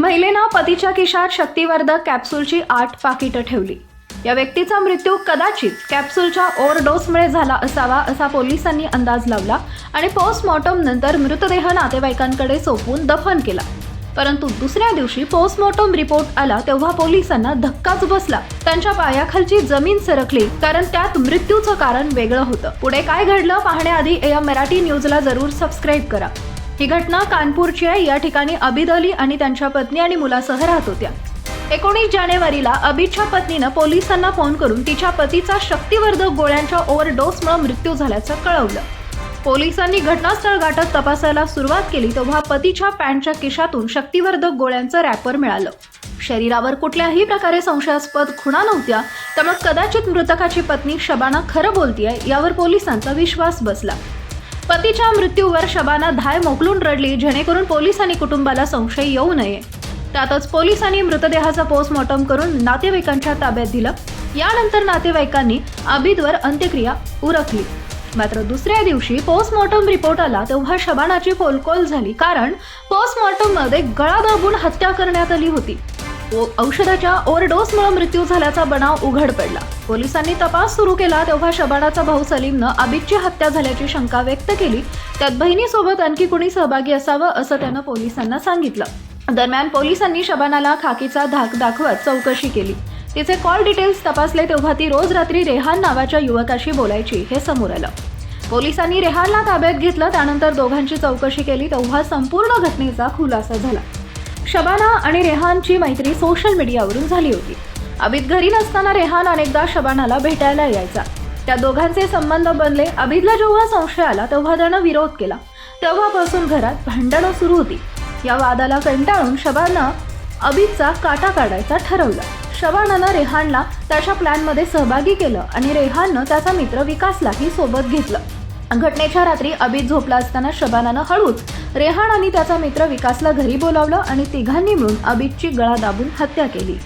महिलेनं पतीच्या खिशात शक्तिवर्धक कॅप्सूलची आठ पाकिटं ठेवली. या व्यक्तीचा मृत्यू कदाचित कॅप्सूलच्या ओव्हरडोसमुळे झाला असावा असा पोलिसांनी अंदाज लावला आणि पोस्टमॉर्टम नंतर मृतदेह नातेवाईकांकडे सोपवून दफन केला. परंतु दुसऱ्या दिवशी पोस्टमॉर्टम रिपोर्ट आला तेव्हा पोलिसांना धक्काच बसला. त्यांच्या पायाखालची जमीन सरकली कारण त्यात मृत्यूचं कारण वेगळं होतं. पुढे काय घडलं पाहण्याआधी या मराठी न्यूजला जरूर सबस्क्राईब करा. ही घटना कानपूरची आहे. या ठिकाणी अबिद अली आणि त्यांच्या पत्नी आणि मुलासह राहत होत्या. एकोणीस जानेवारीला अबिदच्या पत्नीनं पोलिसांना फोन करून तिच्या पतीचा शक्तिवर्धक गोळ्यांच्या ओव्हरडोसमुळे मृत्यू झाल्याचं कळवलं. पोलिसांनी घटनास्थळ गाठत तपासायला सुरुवात केली तेव्हा पतीच्या पॅन्टच्या खिशातून शक्तिवर्धक गोळ्यांचं रॅपर मिळालं. शरीरावर कुठल्याही प्रकारे संशयास्पद खुणा नव्हत्या त्यामुळे कदाचित मृतकाची पत्नी शबाना खरं बोलतीये यावर पोलिसांचा विश्वास बसला. पतीच्या मृत्यूवर शबाना धाय मोकलून रडली जेणेकरून पोलीस आणि कुटुंबाला संशय येऊ नये. त्यातच पोलिसांनी मृतदेहाचा पोस्टमॉर्टम करून नातेवाईकांच्या ताब्यात दिलं. यानंतर नातेवाईकांनी आबिदवर अंत्यक्रिया उरकली. मात्र दुसऱ्या दिवशी पोस्टमॉर्टम रिपोर्ट आला तेव्हा शबानाची फोलकोल झाली कारण पोस्टमॉर्टममध्ये गळा दाबून हत्या करण्यात आली होती. औषधाच्या ओव्हरडोसमुळे मृत्यू झाल्याचा बनाव उघड पडला. पोलिसांनी तपास सुरू केला तेव्हा शबाणाचा भाऊ सलीमनं आबिदची हत्या झाल्याची शंका व्यक्त केली. त्यात बहिणीसोबत आणखी कुणी सहभागी असावं असं त्यानं पोलिसांना सांगितलं. दरम्यान पोलिसांनी शबानाला खाकीचा धाक दाखवत चौकशी केली. तिचे कॉल डिटेल्स तपासले तेव्हा ती रोज रात्री रेहान नावाच्या युवकाशी बोलायची हे समोर आलं. पोलिसांनी रेहानला ताब्यात घेतलं त्यानंतर दोघांची चौकशी केली तेव्हा संपूर्ण घटनेचा खुलासा झाला. शबाना आणि रेहानची मैत्री सोशल मीडियावरून झाली होती. अबिद घरी नसताना रेहान अनेकदा शबानाला भेटायला यायचा. त्या दोघांचे संबंध बनले अबिदला जेव्हा संशय आला तेव्हा त्यानं विरोध केला. तेव्हापासून घरात भांडणं सुरू होती. या वादाला कंटाळून शबाना अबिदचा काटा काढायचा ठरवला. शबानानं रेहानला त्याच्या प्लॅनमध्ये सहभागी केलं आणि रेहाननं त्याचा मित्र विकासलाही सोबत घेतलं. घटनेच्या रात्री अबीत झोपला असताना शबानानं हळूच रेहान आणि त्याचा मित्र विकासला घरी बोलावलं आणि तिघांनी मिळून अबीतची गळा दाबून हत्या केली.